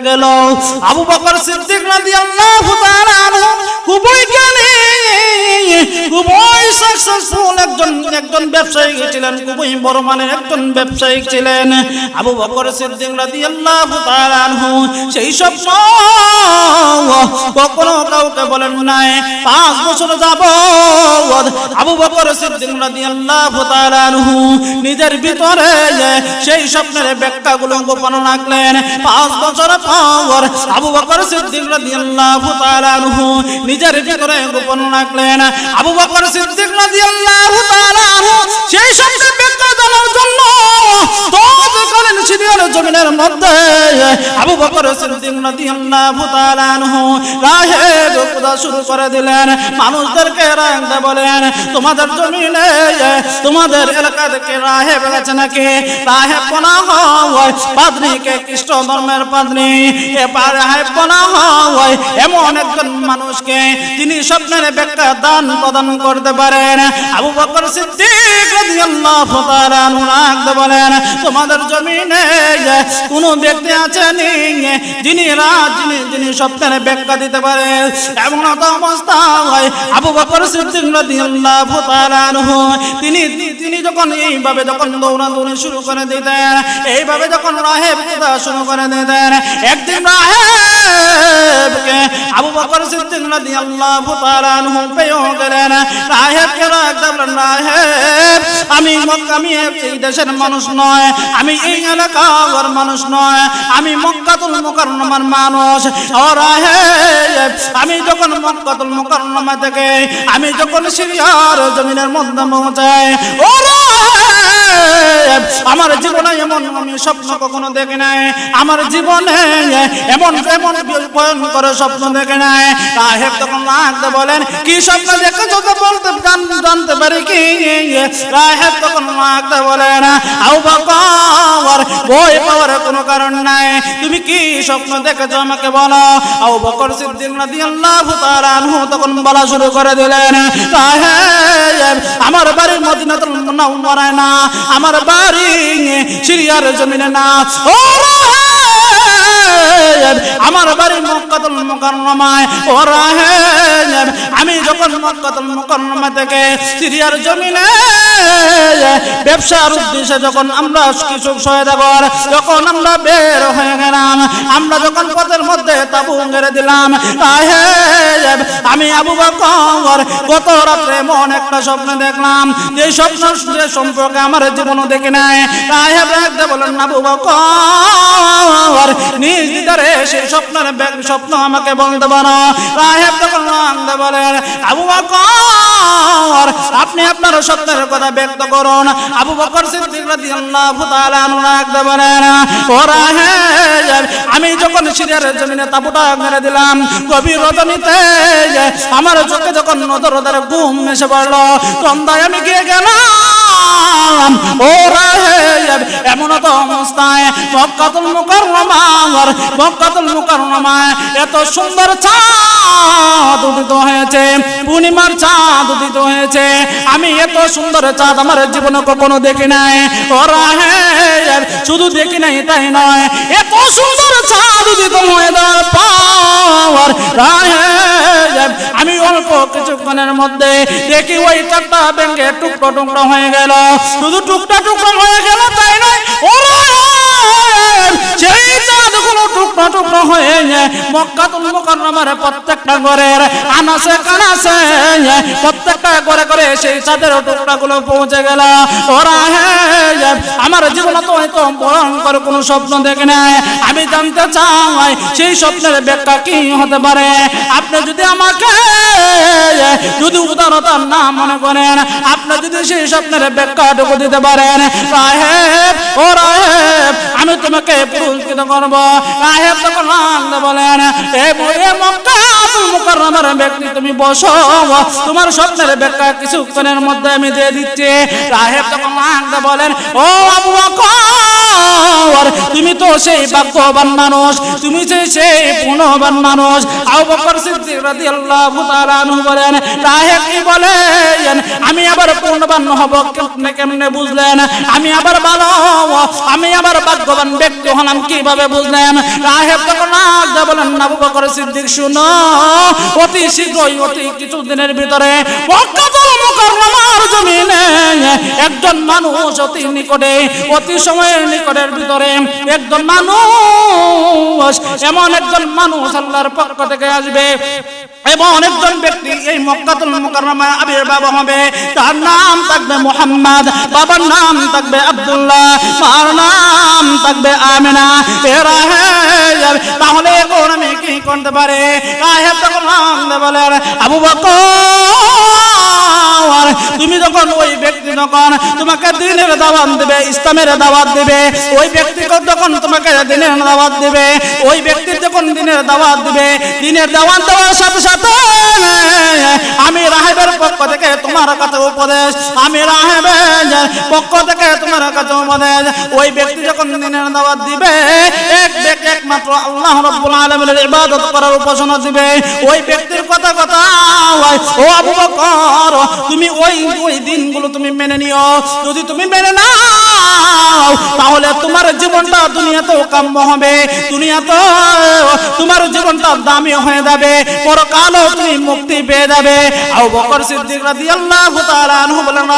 গেল। আবু বকর সিদ্দিক তাআলা খুবই খুবই সাকসেসফুল একজন একজন ব্যবসায়ী ছিলেন, খুবই বড় মানের একজন ব্যবসায়ী ছিলেন। আবু বকর সিদ্দিক তাআলা সেই স্বপ্ন কখনো কাউকে বলেন নাই, পাঁচ বছর যাবত আবু বকর সিদ্দিক তাআলা নিজের ভিতরে সেই স্বপ্নের ব্যাখ্যাগুলো গোপন রাখলেন। পাঁচ বছর পর আবু বকর সিদ্দিক রাদিয়াল্লাহু তাআলা আনহু নিজের ভিতরে গোপন রাখলেন। আবু বকর সিদ্দিক রাদিয়াল্লাহু তাআলা আনহু সেই শব্দ ব্যক্ত জানার জন্য তৎকালীন সিরিয়ার মধ্যে আবু বকর সিদ্দিক তাআলা আনহু রাহে শুরু করে দিলেন। মানুষদেরকে বলেন, তোমাদের জমিনে, তোমাদের রাহে নাকি? রাহে পোনা হয় খ্রিস্ট ধর্মের পাদ্রী? পোনা হয়, এমন একজন মানুষকে তিনি স্বপ্নের ব্যাখ্যা দান প্রদান করতে পারেন। আবু বকর সিদ্দিক তাআলা আনহু বলেন, তোমাদের জমিনে কোন ব্যক্তি আছেন যিনি রাজ, যিনি যিনি স্বপ্নের ব্যাখ্যা দিতে পারে। এমন তো অবস্থা হয়, আবু বকর সিদ্দিক রাদিয়াল্লাহু তাআলা আনহু, তিনি তিনি যখন এইভাবে যখন দৌড়াদৌড়ি শুরু করে দিতেন, এইভাবে যখন রাহেব কথা শুরু করে দিতেন, একদিন রাহেবকে আবু বকর সিদ্দিক রাদিয়াল্লাহু তাআলা আনহু পেয়ে গেলেন। রাহেব, আমি আমি এই দেশের মানুষ নয়, আমি এই এলাকার মানুষ নয়, আমি মক্কাতুল মুকাররমার মানুষ। ও রাহেব আমি যখন মক্কাতুল মুকাররমা থেকে, আমি যখন সিরিয়ার জমিনের মধ্যে পৌঁছাই ও রাহেব আমার জীবনে এমন আমি স্বপ্ন কখনো দেখি নাই। আমার জীবনে এমন এমন ভয়ঙ্কর স্বপ্ন দেখে নাই। রাহেব তখন রাখতে বলেন, কি স্বপ্ন দেখে তো বলতে জানতে পারি কি? রাহেব তখন রাখতে বলেন আউ বকর ভয় পাওয়ার কোনো কারণ নাই। তুমি কি স্বপ্ন দেখেছ আমাকে বলো? আবু বকর সিদ্দিক রাদিয়াল্লাহু তাআলা তখন বলা শুরু করে দিলেন আমার বাড়ি মদিনাতুল মুনাওয়ারায় না, আমার বাড়ি সিরিয়ার জমিনে না। ও আমার বাড়ি মক্কাতুল মুকাররমায়। ওরা হে আমি যখন মক্কাতুল মুকাররমা থেকে সিরিয়ার জমিনে ব্যবসার উদ্দেশ্যে যখন আমরা কিছু সহায়তাগর যখন আমরা বের হয়ে গেলাম, আমরা যখন পথের মধ্যে তাবু মেরে দিলাম রাহেব আমি আবু বকর। গত রাত্রে এমন একটা স্বপ্ন দেখলাম। যে স্বপ্ন সম্পর্কে আমার জীবনও দেখি নাই। রাহেব রাখতে বলেন আবু বকর, নিজ ভিতরে সেই স্বপ্নের ব্যাগ- স্বপ্ন আমাকে বলতে পারো। রাহেব তখন রাখতে বলেন, আবু বকর, আপনি আপনার স্বপ্নের কথা ব্যক্ত করুন। আবু বকর সিদ্দিক রাদিয়াল্লাহু তাআলা রাখতে বলেন ও রাহেব আমি যখন সিরিয়ার জমিনে তাবুটা মেরে দিলাম কবি রজনীতে আমার চোখে যখন নজর নজর ঘুম এসে পড়ল তন্দায় আমি গিয়ে গেলাম। এত সুন্দর চাঁদ উদিত হয়েছে, পূর্ণিমার চাঁদ উদিত হয়েছে। আমি এত সুন্দর চাঁদ আমার জীবনে কখনো দেখি নাই। ও রাহেব শুধু দেখি নাই, তাই নয়, এত সুন্দর চাঁদ উদিত হয়ে পর রাহেব আমি অল্প কিছুক্ষণের মধ্যে দেখি ওই চারটা ব্যাংকে টুকরো টুকরো হয়ে গেল। শুধু টুকটা টুকরো হয়ে গেল, তাই নয় সেই টুকরো টুকরো হয়ে মক্কাতুল মুকাররমার প্রত্যেকটা ঘরের আনাসে কানাসে প্রত্যেকটা সেই চাঁদের টুকরাগুলো পৌঁছে গেল। ওরা আমার জীবনে তো হয়তো ভয়ঙ্কর কোনো স্বপ্ন দেখে আমি জানতে চাই, সেই স্বপ্নের ব্যাখ্যা কি হতে পারে? আপনি যদি আমাকে যদি উদারতা না মনে করেন, আপনি যদি সেই স্বপ্নের ব্যাখ্যাটুকু দিতে পারেন ও রাহেব আমি তোমাকে পুরস্কৃত করব। বলেন, এ ব্যক্তি তুমি বসো। তোমার স্বপ্নের ব্যাখ্যা মধ্যে আমি দিয়ে দিচ্ছি। তখন বলেন, ও আবু বকর, তুমি তো সেই ভাগ্যবান মানুষ, তুমি সেই সেই পুনবান মানুষ। আবু বকর সিদ্দিক রাদিয়াল্লাহু তাআলা আনহু বলেন কি বলেন? আমি আবার পূর্ণবান হব কেমনে বুঝলেন? আমি আবার ভালো, আমি আবার ভাগ্যবান ব্যক্তি হলাম কীভাবে বুঝলেন রাহেব তখন বলেন আবু বকর সিদ্দিক শুনো, অতি শীঘ্রই, অতি কিছু দিনের ভিতরে মক্কাতুল একজন মানুষ অতি নিকটে, অতি সময়ের নিকটের ভিতরে একজন মানুষ, এমন একজন মানুষ আল্লাহর পক্ষ থেকে আসবে। এবং অনেকজন ব্যক্তি এই মক্কাতুল মুকাররমায় আবির্ভাব হবে। তার নাম থাকবে মুহাম্মদ, বাবার নাম থাকবে আব্দুল্লাহ, মার নাম থাকবে আমিনা। এরা হে, তাহলে এখন আমি কি করতে পারে? রাহেব তখন বলেন, আবু বকর, তুমি যখন ওই যখন তোমাকে দিনের দাওয়াত দেবে, ইসলামের দাওয়াত দেবে, ওই ব্যক্তি যখন তোমাকে দিনের দাওয়াত দেবে, ওই ব্যক্তি যখন দিনের দাওয়াত দেবে, দিনের দাওয়াত দেওয়ার সাথে সাথে আমি রাহেবের পক্ষ থেকে তোমার কাছে উপদেশ, আমি রাহেবের পক্ষ থেকে তোমার কাছে উপদেশ, ওই ব্যক্তি যখন দিনের দাওয়াত দিবে, এক ব্যক্তি একমাত্র আল্লাহ রাব্বুল আলামিনের ইবাদত করার উপাসনা দিবে, ওই ব্যক্তির কথা কথা ও আবু বকর, তুমি ওই ওই দিনগুলো তুমি মেনে নিও। যদি তুমি মেনে নাও, তাহলে তোমার জীবনটা দুনিয়াতেও কাম্য হবে। দুনিয়াতে তোমার জীবনটা দামি হয়ে যাবে। পরকালও তুমি মুক্তি পেয়ে যাবে। আবু বকর সিদ্দিক রাদিয়াল্লাহু তাআলা আনহু বলেন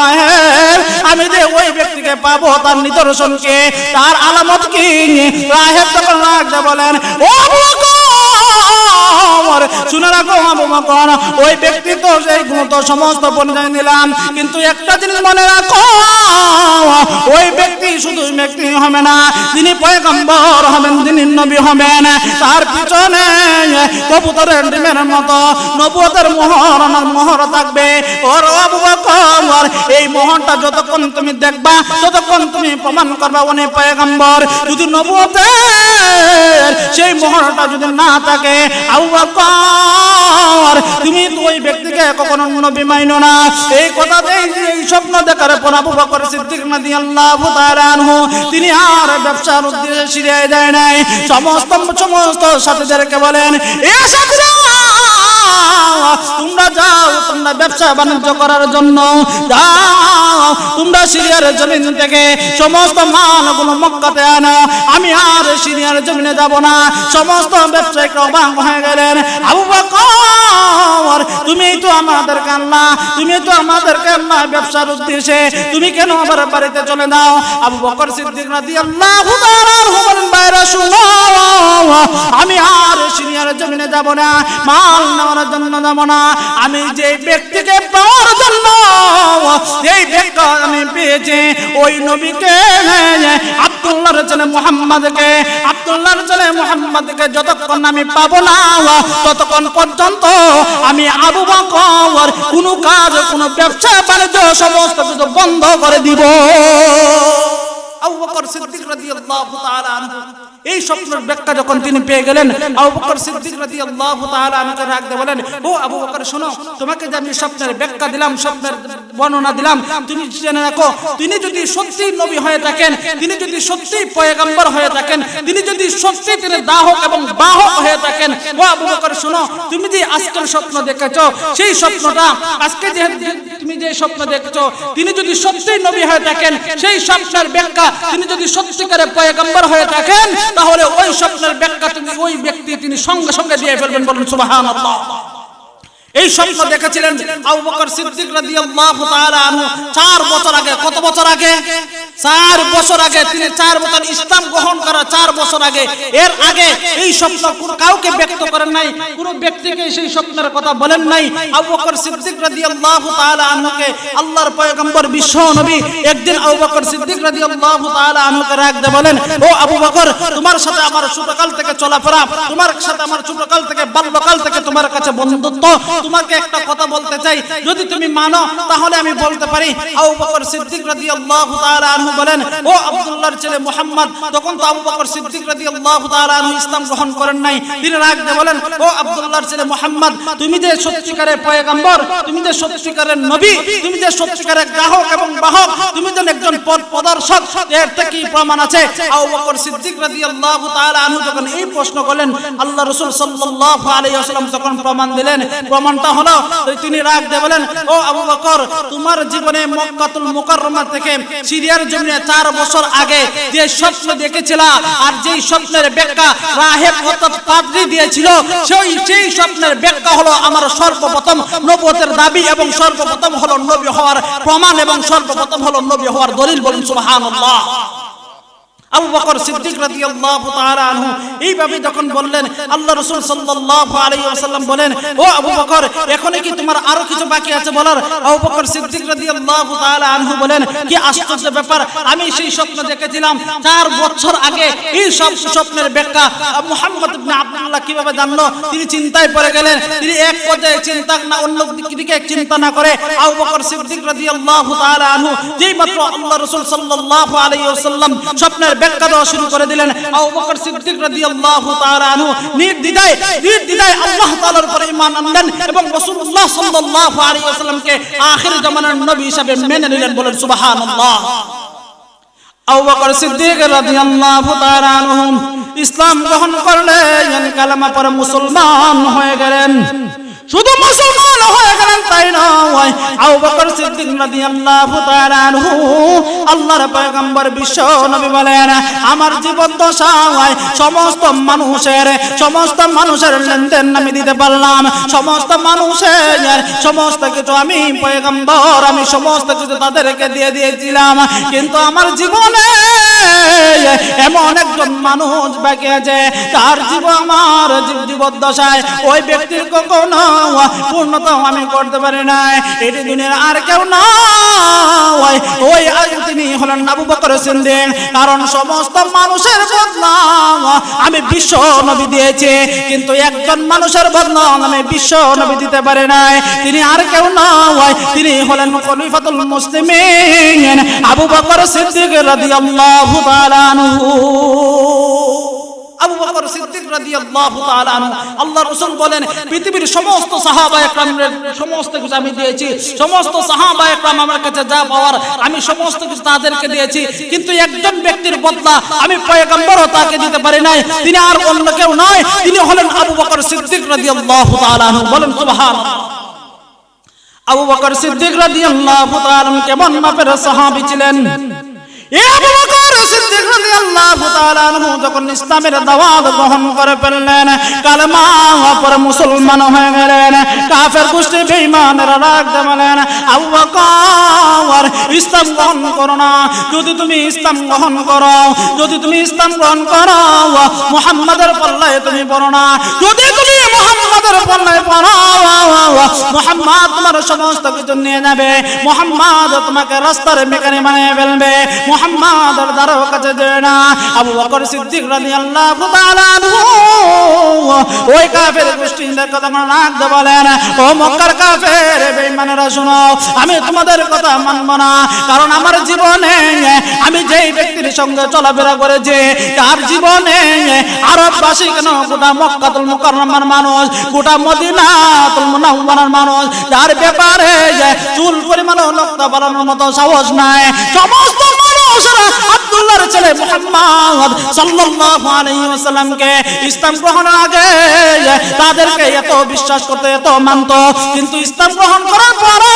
আমি যে ওই ব্যক্তিকে পাবো তার নিদর্শন কি? তার আলামত কি? রাহেব তখন রাখতে বলেন, ও আবু বকর শুনে রাখো আবু ওই ব্যক্তি তো সেই গুণ তো সমস্ত পরিচয় নিলাম। কিন্তু একটা জিনিস মনে রাখো, ওই ব্যক্তি শুধু ব্যক্তি হবে না তিনি পয়গম্বর হবেন তিনি নবী হবেন, তার পিছনে কবুতরের ডিমের মতো নবুয়তের মোহর মোহর থাকবে। ওর আবু বকর, এই মোহরটা যতক্ষণ তুমি দেখবা, ততক্ষণ তুমি প্রমাণ করবা, উনি পয়গম্বর। যদি নবুয়তের মোহরটা যদি না থাকে তুমি ওই ব্যক্তিকে কখনো নবী বিমাইন না। এই কথা এই স্বপ্ন দেখার পর আবু বকর সিদ্দিক রাদিয়াল্লাহু আল্লাহ তিনি আর ব্যবসার উদ্দেশ্যে সিরিয়ায় যায় নাই। সমস্ত সমস্ত সাথীদেরকে বলেন, এ সাথীরা তোমরা যাও তোমরা ব্যবসা বাণিজ্য করার জন্য। যাও, তোমরা সিরিয়ার জমিন থেকে সমস্ত মালগুলো মক্কাতে আনো। আমি আর সিরিয়ার জমিনে যাব না। সমস্ত ব্যবসায়িক অবাক হয়ে গেলেন। আবু বকর, তুমি তো আমাদের কান্না, তুমি তো আমাদের কান্না ব্যবসার উদ্দেশ্যে। তুমি কেন আমার বাড়িতে চলে দাও আবু বকর সিদ্দিক রাদিয়াল্লাহু তাআলা বলেন শুনো। আমি আর সিরিয়ার জমিনে যাব না। মাল নেওয়ার আমি যে ব্যক্তিকে পাওয়ার জন্য এই ব্যক্তি আমি পেয়েছি, ওই নবীকে আব্দুল্লাহর মুহাম্মদকে আব্দুল্লাহর মুহাম্মদকে যতক্ষণ আমি পাবো না, ততক্ষণ পর্যন্ত আমি আবু বকর কোনো কাজ, কোনো ব্যবসা, বাণিজ্য, সমস্ত কিছু বন্ধ করে দিব। আবু বকর সিদ্দিক রাদিয়াল্লাহু তাআলা এই স্বপ্নের ব্যাখ্যা যখন তিনি পেয়ে গেলেন, আবু বকর সিদ্দিক রাদিয়াল্লাহু তাআলা আনহুকে রাখতে বলেন, ও আবু বকর, শোনো, তোমাকে যে আমি স্বপ্নের ব্যাখ্যা দিলাম, স্বপ্নের বর্ণনা দিলাম, তুমি জেনে রাখো, তিনি যদি সত্যি নবী হয়ে থাকেন, তিনি যদি সত্যি পয়গম্বর হয়ে থাকেন, তিনি যদি সত্যি তিনি দাহক এবং বাহক হয়ে থাকেন, ও আবু বকর, শোনো, তুমি যে আজকের স্বপ্ন দেখেছ, সেই স্বপ্নটা, আজকে যে তুমি যে স্বপ্ন দেখছ, তিনি যদি সত্যি নবী হয়ে থাকেন, সেই স্বপ্নের ব্যাখ্যা, তিনি যদি সত্যিকারে পয়গম্বর হয়ে থাকেন তাহলে ওই স্বপ্নের ব্যাখ্যা তুমি ওই ব্যক্তি তিনি সঙ্গে সঙ্গে দিয়ে ফেলবেন বলুন সুবাহান এই স্বপ্ন দেখেছিলেন আবু বকর সিদ্দিক রাদিয়াল্লাহু তাআলা আনহু 4 বছর আগে, কত বছর আগে? 4 বছর আগে তিনি 4 বছর ইসলাম গ্রহণ করা 4 বছর আগে। এর আগে এই স্বপ্ন কাউকে ব্যক্ত করেন নাই, কোন ব্যক্তিকে সেই স্বপ্নের কথা বলেন নাই। আবু বকর সিদ্দিক আল্লাহর পয়গম্বর বিশ্ব নবী একদিন আবু বকর সিদ্দিক রাখতে বলেন, ও আবু বকর, তোমার সাথে আমার ছোটকাল থেকে চলাফেরা, তোমার সাথে আমার ছোটকাল থেকে বাল্যকাল থেকে তোমার কাছে বন্ধুত্ব, তোমাকে একটা কথা বলতে চাই। যদি তুমি মানো, তাহলে আমি বলতে পারি। আবু বকর সিদ্দিক রাদিয়াল্লাহু বলেন, ও আব্দুল্লাহর ছেলে তখন তো আবু বকর সিদ্দিক রাদিয়াল্লাহু তাআলা আনহু ইসলাম গ্রহণ করেন নাই। তিনি রাখতে বলেন, ও আব্দুল্লাহর ছেলে তুমি যে সত্যিকারের পয়গম্বর, তুমি যে সত্যিকারের নবী, তুমি যে সত্যিকারের গ্রাহক এবং বাহক, তুমি একজন পথ প্রদর্শক, এর প্রমাণ আছে? আবু বকর সিদ্দিক রাদিয়াল্লাহু তাআলা আনহু যখন এই প্রশ্ন করলেন, আল্লাহ রাসূল সাল্লাল্লাহু আলাইহি ওয়াসাল্লাম প্রমাণ দিলেন, প্রমাণটা হলো তিনি রাখতে বলেন, ও আবু বকর, তোমার জীবনে মক্কাতুল মুকাররমা থেকে সিরিয়ার জমিনে চার বছর আগে যে স্বপ্ন দেখেছিলাম আর যেই স্বপ্নের ব্যাখ্যা রাহেব পাদ্রি দিয়েছিল, সেই সেই স্বপ্নের ব্যাখ্যা হলো আমার সর্বপ্রথম নবতের দাবি এবং সর্বপ্রথম হলো নবী হওয়ার প্রমাণ এবং সর্বপ্রথম হলো নবী হওয়ার দলিল বলুন সুবহানাল্লাহ। আমি সেই স্বপ্ন দেখেছিলাম। চার বছর আগে এই সব স্বপ্নের ব্যাখ্যা কীভাবে জানলো? তিনি চিন্তায় পড়ে গেলেন। তিনি এক পর্যায়ে চিন্তা না, অন্য দিকে চিন্তা না করে আবু যেই মাত্র আল্লাহ রাসূল সাল্লাল্লাহু স্বপ্নের দেওয়া শুরু করে দিলেন। আবু বকর সিদ্দিক রাদিয়াল্লাহু তাআলা আনহু নির্দ্বিধায় নির্দ্বিধায় আল্লাহ তাআলার ঈমান আনলেন এবং রাসূলুল্লাহ সাল্লাল্লাহু আলাইহি ওয়াসাল্লামকে আখির জামানার নবী হিসেবে মেনে নিলেন বলেন, সুবহানাল্লাহ। আবু বকর সিদ্দিক রাদিয়াল্লাহু তাআলা আনহু ইসলাম গ্রহণ করলেন, কালেমা পরে মুসলমান হয়ে গেলেন। শুধু মুসলমান হয়ে গেলেন তাই নয় আবু বকর সিদ্দিক রাদিয়াল্লাহু তাআলা আনহু, আল্লাহর পয়গম্বর বিশ্ব নবী বলেন, আমার জীবন দশায় সমস্ত মানুষের সমস্ত মানুষের লেনদেন আমি দিতে পারলাম। সমস্ত মানুষের, সমস্ত কিছু আমি পয়গম্বর, আমি সমস্ত কিছু তাদেরকে দিয়ে দিয়েছিলাম। কিন্তু আমার জীবনে এমন একজন মানুষ বাকি আছে, তার জীব, আমার জীবদ্দশায় ওই ব্যক্তির কখনো পূর্ণতা আমি করতে পারি না এটি দুনিয়ার আর কেউ ওই তিনি হলেন আবু বকর কারণ সমস্ত মানুষের বদনাম আমি বিশ্ব নবী দিয়েছি। কিন্তু একজন মানুষের বদনাম আমি বিশ্ব নবী দিতে পারি নাই। তিনি আর কেউ নয় তিনি হলেন খলিফাতুল মুসলিমিন আবু বকর সিদ্দিক রাদিয়াল্লাহু তাআলা আনহু। আবু বকর সিদ্দিক বলেন, পৃথিবীর সমস্ত সমস্ত কিছু আমি দিয়েছি, সমস্ত আমার কাছে যা পাওয়ার, আমি সমস্ত কিছু তাদেরকে দিয়েছি, কিন্তু একজন ব্যক্তির বদলা আমি তাকে দিতে পারি নাই, তিনি আর অন্য কেউ নয় তিনি হলেন আবু বকর সিদ্দিক রাদিয়াল্লাহু বলেন আবু বকর সিদ্দিক কেমন মাপের সাহাবী ছিলেন? যদি তুমি ইসলাম গ্রহণ করো, যদি তুমি ইসলাম গ্রহণ করো, মুহাম্মাদের পাল্লায় তুমি পড়ো না, যদি তুমি মুহাম্মাদের পাল্লায় পড়ো, মুহাম্মদ তোমার সমস্ত কিছু নিয়ে যাবে, মুহাম্মদ তোমাকে রাস্তার মেকানি বানিয়ে ফেলবে দ্বারাও কাছে যায় না। আবু বকর সিদ্দিক রাদিয়াল্লাহু তাআলা ওই কাফের কথা বলেন, ও মক্কার কাফের বেঈমানেরা শুনো, আমি তোমাদের কথা মানব না, কারণ আমার জীবনে আমি যেই ব্যক্তির সঙ্গে চলাফেরা করেছি, তার জীবনে আরববাসী কেন গোটা মক্কাতুল মুকাররমার মানুষ, গোটা মদিনাতুল মুনাওয়ারার মানুষ যার ব্যাপারে চুল পরিমাণ লক্ষ বাড়ানোর মতো সাহস নাই। সমস্ত মানুষরা আব্দুল্লাহর ছেলে মুহাম্মদ সাল্লাল্লাহু আলাইহি ওয়াসাল্লামকে ইসলাম গ্রহণের আগে তাদেরকে এত বিশ্বাস করতে, এত মানত। কিন্তু ইসলাম গ্রহণ করার পরে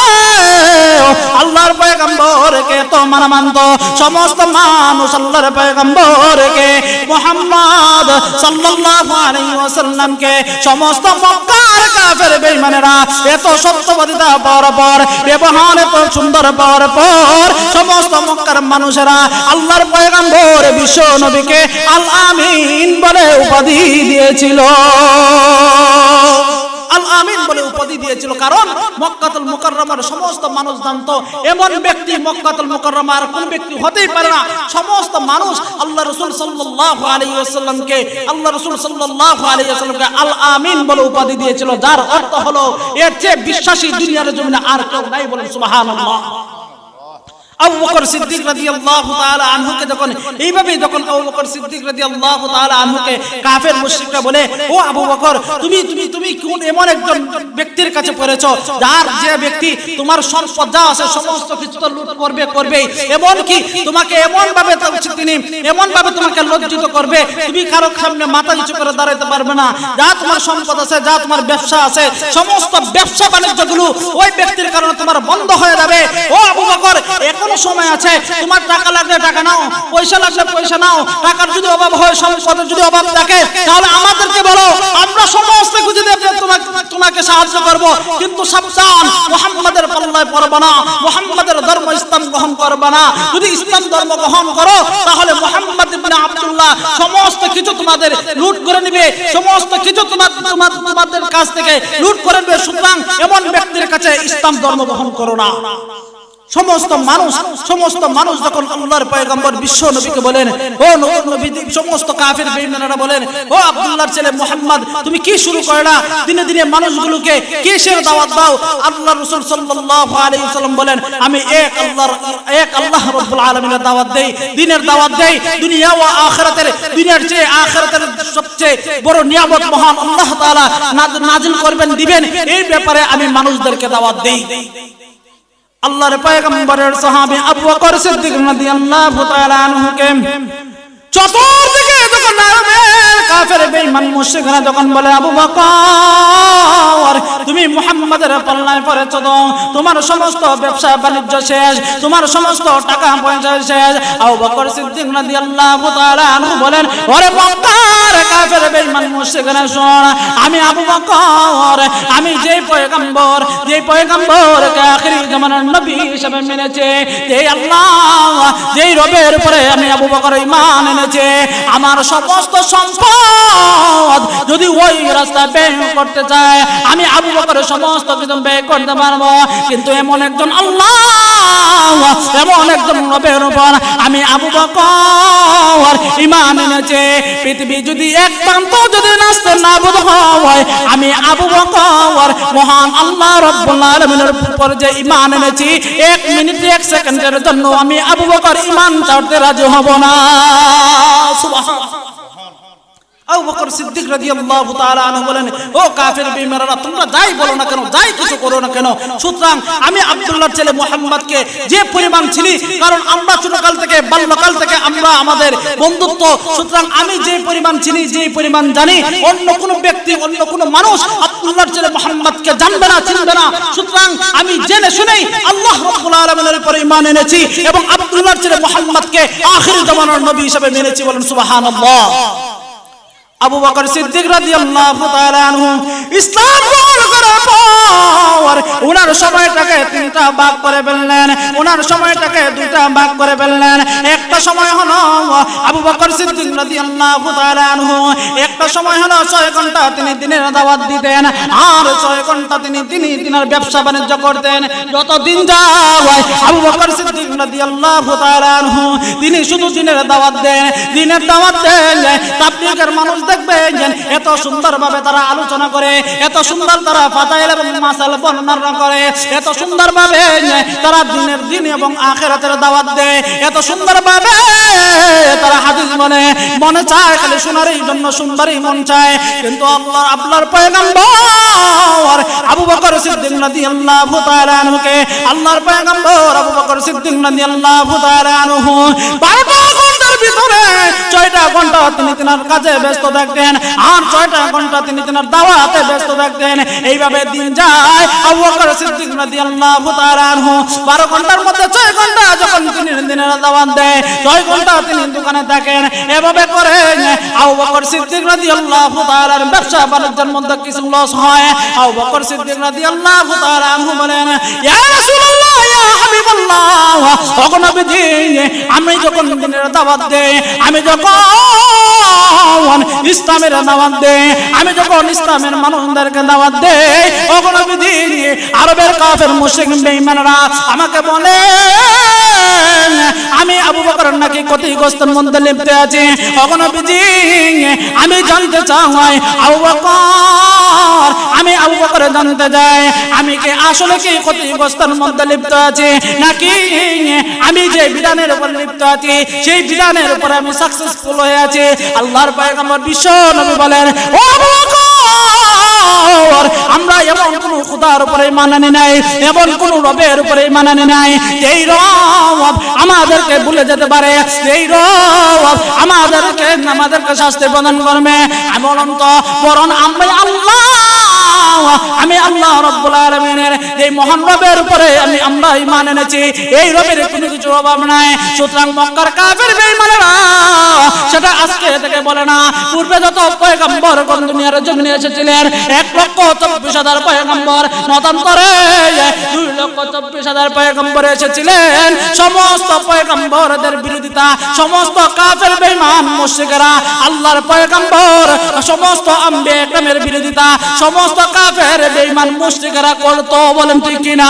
আল্লাহর পয়গম্বরকে এত মানা মানত সমস্ত মানুষ আল্লাহর পয়গম্বরকে মুহাম্মদ সাল্লাল্লাহু আলাইহি ওয়াসাল্লামকে সমস্ত মক্কার কাফের বেঈমানেরা এত সত্যবাদিতা পর ব্যবহার এত সুন্দর পর, সমস্ত মক্কার মানুষেরা আল্লাহর পয়গম্বর বিশ্ব নবীকে আল আমিন বলে উপাধি দিয়েছিল। আল আমিন বলে উপাধি দিয়েছিল কারণ মক্কাতুল মুকাররমার সমস্ত মানুষ জানতো, এমন ব্যক্তি মক্কাতুল মুকাররমার কোন ব্যক্তি হতেই পারে না। সমস্ত মানুষ আল্লাহ রাসূল সাল্লাল্লাহু আলাইহি ওয়াসাল্লামকে, আল্লাহ রাসূল সাল্লাল্লাহু আলাইহি ওয়াসাল্লামকে আল আমিন বলে উপাধি দিয়েছিল, যার অর্থ হলো, এর চেয়ে বিশ্বাসী দুনিয়ার জমিনে আর কেউ নাই বলেন সুবহানাল্লাহ। সিদ্দিক রাদিয়াল্লাহু তাআলা আনহুকে যখন এইভাবে যখন সিদ্দিক রাদিয়াল্লাহু তাআলা আনহুকে কাফের মুশরিকরা বলে, ও আবু বকর, তুমি তুমি তুমি কোন এমন একজন ব্যক্তির কাছে পড়েছো যার যে ব্যক্তি তোমার সম্পদ যা আছে সমস্ত কিছু লুট করবে করবে এমন কি তোমাকে এমন ভাবে তিনি এমন ভাবে তোমাকে লজ্জিত করবে, তুমি কারও সামনে মাথা নিচু করে দাঁড়াতে পারবে না। যা তোমার সম্পদ আছে, যা তোমার ব্যবসা আছে, সমস্ত ব্যবসা বাণিজ্যগুলো ওই ব্যক্তির কারণে তোমার বন্ধ হয়ে যাবে। ও আবু বকর, এখন এখনও সময় আছে, তোমার টাকা লাগলে টাকা নাও, পয়সা লাগলে পয়সা নাও, টাকার যদি অভাব হয়, সম্পদের যদি অভাব থাকে, তাহলে আমাদেরকে বলো, আমরা সমস্ত কিছু তোমাকে তোমাকে সাহায্য করব। কিন্তু সাবধান, মোহাম্মদের পাল্লায় পড়বে না, মোহাম্মদের ধর্ম ইসলাম গ্রহণ করবে না। যদি ইসলাম ধর্ম গ্রহণ করো, তাহলে মোহাম্মদ ইবনে আব্দুল্লাহ সমস্ত কিছু তোমাদের লুট করে নেবে, সমস্ত কিছু তোমার তোমার, তোমাদের কাছ থেকে লুট করে নেবে। সুতরাং এমন ব্যক্তির কাছে ইসলাম ধর্ম গ্রহণ করো না। সমস্ত মানুষ সমস্ত মানুষ যখন আল্লাহর পয়গম্বর বিশ্ব নবীকে বলেন, ও নবী সমস্ত কাফের বেঈমানেরা বলেন, ও আব্দুল্লাহর ছেলে মুহাম্মদ, তুমি কি শুরু করলা দিনে দিনে মানুষগুলোকে কিসের দাওয়াত দাও? আল্লাহ রাসূল সাল্লাল্লাহু আলাইহি ওয়াসাল্লাম বলেন, আমি এক আল্লাহর, এক আল্লাহ রাব্বুল আলামিনের দাওয়াত দেই, দিনের দাওয়াত দেই, দুনিয়া ও আখিরাতের দুনিয়ার চেয়ে আখিরাতের সবচেয়ে বড় নিয়ামত মহান আল্লাহ তাআলা নাজিল করবেন, দিবেন, এই ব্যাপারে আমি মানুষদেরকে দাওয়াত দেই। আল্লাহর পয়গম্বরের সাহাবী আবু বকর সিদ্দিক রাদিয়াল্লাহু তাআলা আনহুকে চতুর্দিকে যখন আরবের কাফের বেঈমান মুশরিকরা যখন বলে, আবু বকর মুহাম্মাদের পাল্লায় পড়েছ তো, তোমার সমস্ত ব্যবসা বাণিজ্য শেষ, তোমার সমস্ত টাকা পয়সা শেষ। আবু বকর সিদ্দিক বলেন, ওরে কাফের মুশরিকরা, শোন, আমি আবু বকর, আমি যে পয়গম্বর যে পয়গম্বরকে আখিরি জামানার নবী হিসেবে মেনেছে যে আল্লাহ, যেই রবের উপরে আমি আবু বকর ঈমান এনেছে, আমার সমস্ত সম্পদ যদি ওই রাস্তা ব্যয় করতে চায়, আমি আবু বকরের সমস্ত ব্যয় করতে পারব, কিন্তু এমন একজন আল্লাহ, এমন একজন রবের উপর আমি আবু বকর ঈমান এনেছে। পৃথিবী যদি এক প্রান্ত যদি নাচতে না বোধ হয়, আমি আবু বকর মহান আল্লাহ রব্বুল উপর যে ইমান এনেছি, এক মিনিট, এক সেকেন্ডের জন্য আমি আবু বকর ইমান ছাড়তে রাজি হব না। যে পরিমাণ জানি, অন্য কোনো ব্যক্তি, অন্য কোনো মানুষ আব্দুল্লাহর ছেলে মুহাম্মদকে জানবে না, চিনবে না। সুতরাং আমি জেনে শুনেই আল্লাহ রাব্বুল এনেছি এবং আব্দুল্লাহর ছেলে মুহাম্মদকে আখির জামানার নবী হিসেবে মেনেছি বলেন সুবহানাল্লাহ। আবু বকর সিদ্দিক রাদিয়াল্লাহু তাআলা আনহু ইসলাম গ্রহণ করার পর ওনার সময়টাকে তিনটা ভাগ করে ফেললেন ওনার সময়টাকে দুইটা ভাগ করে ফেললেন। একটা সময় হলো আবু বকর সিদ্দিক রাদিয়াল্লাহু তাআলা আনহু, একটা সময় হলো 6 ঘণ্টা তিনি দিনের দাওয়াত দিতেন, আর 6 ঘণ্টা তিনি তিনি দিনের ব্যবসা বাণিজ্য করতেন। যত দিন যায়, আবু বকর সিদ্দিক রাদিয়াল্লাহু তাআলা আনহু, তিনি শুধু দিনের দাওয়াত দেন। দিনের দাওয়াত দেন, তাবলীগের মানুষ দেখবেন এত সুন্দরভাবে তারা আলোচনা করে, এত সুন্দর তারা ফাতাইল এবং মাসাল বর্ণনা করে, এত সুন্দরভাবে তারা দিনের দিন এবং আখেরাতের দাওয়াত দেয়, এত সুন্দরভাবে তারা হাদিস বলে। মনে চায় খালি শোনারই জন্য সুন্দরই মন চায়, কিন্তু আল্লাহ, আল্লাহর পয়গম্বর আবু বকর সিদ্দিক রাদিয়াল্লাহু তাআলা আনহুকে, আল্লাহর পয়গম্বর আবু বকর সিদ্দিক রাদিয়াল্লাহু তাআলা আনহু বারো ঘণ্টার ঘণ্টা তিনি তিনি দিন যায়। আবু বকর সিদ্দিক রাদিয়াল্লাহু তাআলা আনহু 12 ঘণ্টার মধ্যে 6 ঘণ্টা যখন তিনি দিনের দাওয়াত দেয় 6 ঘণ্টা তিনি দোকানে থাকেন। এভাবে করে আবু বকর সিদ্দিক রাদিয়াল্লাহু তাআলার ব্যবসা বাণিজ্যের মধ্যে কিছু লস হয়। আবু বকর সিদ্দিক রাদিয়াল্লাহু তাআলা আনহু বলেন আমি যখন দিনের দাওয়াত আমি যখন ইসলামের দাওয়াত দেই, আমি যখন ইসলামের মানুষদেরকে দাওয়াত দেই আরবের কাফের মুশরিক বেঈমানরা আমাকে বলে, আমি আবু বকর নাকি ক্ষতিগ্রস্তের মধ্যে লিপ্ত আছি? নবীজি আমি জানতে চাই, আবু বকর, আমি আবু বকর জানতে যাই আমি কি আসলে কি ক্ষতিগ্রস্তের মধ্যে লিপ্ত আছি? নাকি আমি যে বিধানের উপর লিপ্ত আছি, সেই বিধানের উপর আমি সাকসেসফুল হয়ে আছি। আল্লাহর পয়গম্বর বিশ্ব নবী বলেন, ও আমরা এমন কোন খুদার উপরে মানানি নাই, এমন কোন রবের উপরে মানানি নাই। এই রব আমাদেরকে ভুলে যেতে পারে, এই রব আমাদেরকে আমাদেরকে শাস্তি প্রদান করবে। এমন তো বরং আমরা আল্লাহ আমি আল্লাহ রব্বুল আলামিনের এই মহান রবের উপরে আমি আমরা ঈমান এনেছি। এই রবের কোনো কিছু অভাব নাই। সুতরাং মক্কার কাফের বেঈমানেরা সেটা আজকে থেকে বলে না। পূর্বে যত পয়গম্বর কোন দুনিয়ার জমিনে এসেছিলেন, এক লক্ষ চব্বিশ হাজার পয়গম্বর মতান্তরে দুই লক্ষ চব্বিশ হাজার পয়গম্বর এসেছিলেন। সমস্ত পয়গম্বরদের বিরোধিতা, সমস্ত কাফের বেঈমান মুশরিকেরা, আল্লাহর পয়গম্বর, সমস্ত আম্বে একরামের বিরোধিতা, সমস্ত কাফের বেঈমান মুশরিকরা করত বলেন ঠিক কিনা?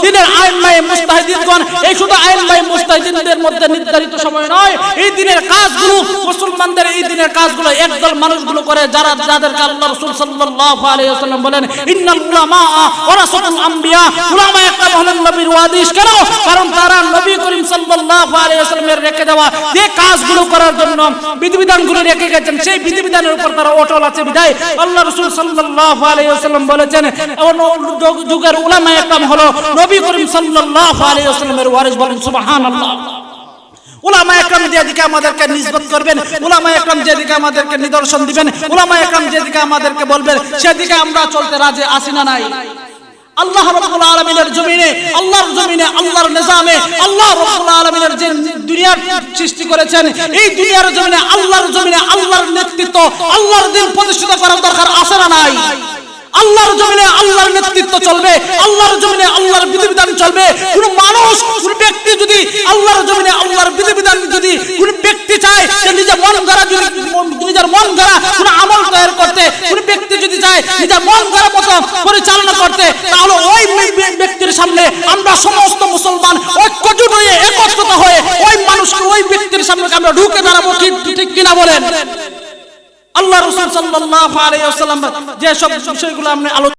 দিনের নাই মুস্তাহিদিনগণ এই শুধু আইন নাই মুস্তাহিদিনদের মধ্যে নির্ধারিত সময় নয়। এই দিনের কাজগুলো, মুসলমানদের এই দিনের কাজগুলো একদল মানুষগুলো করে যারা যাদেরকে আল্লাহ রাসূল সাল্লাল্লাহু আলাইহি ওয়াসাল্লাম বলেন ইন্নাল উলামা ওয়ারাসাতুল আম্বিয়া। উলামা একরাম হলেন নবীর ওয়ারিস কেন? কারণ তারা নবী করিম সাল্লাল্লাহু আলাইহি ওয়াসাল্লামের রেখে দেওয়া, যে কাজগুলো করার জন্য বিধিবিধানগুলো রেখে গেছেন, সেই বিধিবিধানের উপর তারা অটল আছে বিধায়। আল্লাহ রাসূল সাল্লাল্লাহু আলাইহি ওয়াসাল্লাম বলেছেন যুগের উলামা একরাম হলো নবী করিম সাল্লাল্লাহু আলাইহি ওয়াসাল্লামের ওয়ারিস বলেন, সুবহানাল্লাহ। উলামা একরাম যেদিকে আমাদেরকে নিসবত করবেন, উলামা একরাম যেদিকে আমাদেরকে নিদর্শন দিবেন, উলামা একরাম যেদিকে আমাদেরকে বলবেন, সেদিকে আমরা চলতে আছি না নাই। আল্লাহ রাব্বুল আলামিনের জমিনে, আল্লাহর জমিনে, আল্লাহর নিজামে, আল্লাহ রাব্বুল আলামিনের যে দুনিয়ার সৃষ্টি করেছেন, এই দুনিয়ার জমিনে, আল্লাহর জমিনে, আল্লাহর নেতৃত্ব, আল্লাহর দিন প্রতিষ্ঠিত করার দরকার আছে না নাই? আল্লাহর জমিনে আল্লাহর নেতৃত্ব চলবে, আল্লাহর জমিনে আল্লাহর বিধিবিধান চলবে। কোন মানুষ, কোন ব্যক্তি যদি আল্লাহর জমিনে আল্লাহর বিধিবিধান যদি কোন ব্যক্তি চায় যে নিজের মন গড়া যদি, নিজের মন গড়া কোন আমল তৈরি করতে, কোন ব্যক্তি যদি চায়, নিজের মন গড়া মতো পরিচালনা করতে, তাহলে ওই ব্যক্তির সামনে আমরা সমস্ত মুসলমান ঐক্যজোট হয়ে, একত্রিত হয়ে, ওই মানুষকে ওই ব্যক্তির সামনে আমরা ঢুকে দাঁড়াবো? ঠিক কিনা বলেন? আল্লাহ রসুল আলাইহি ওয়াসাল্লাম যে সব বিষয়গুলো আমরা আলোচনা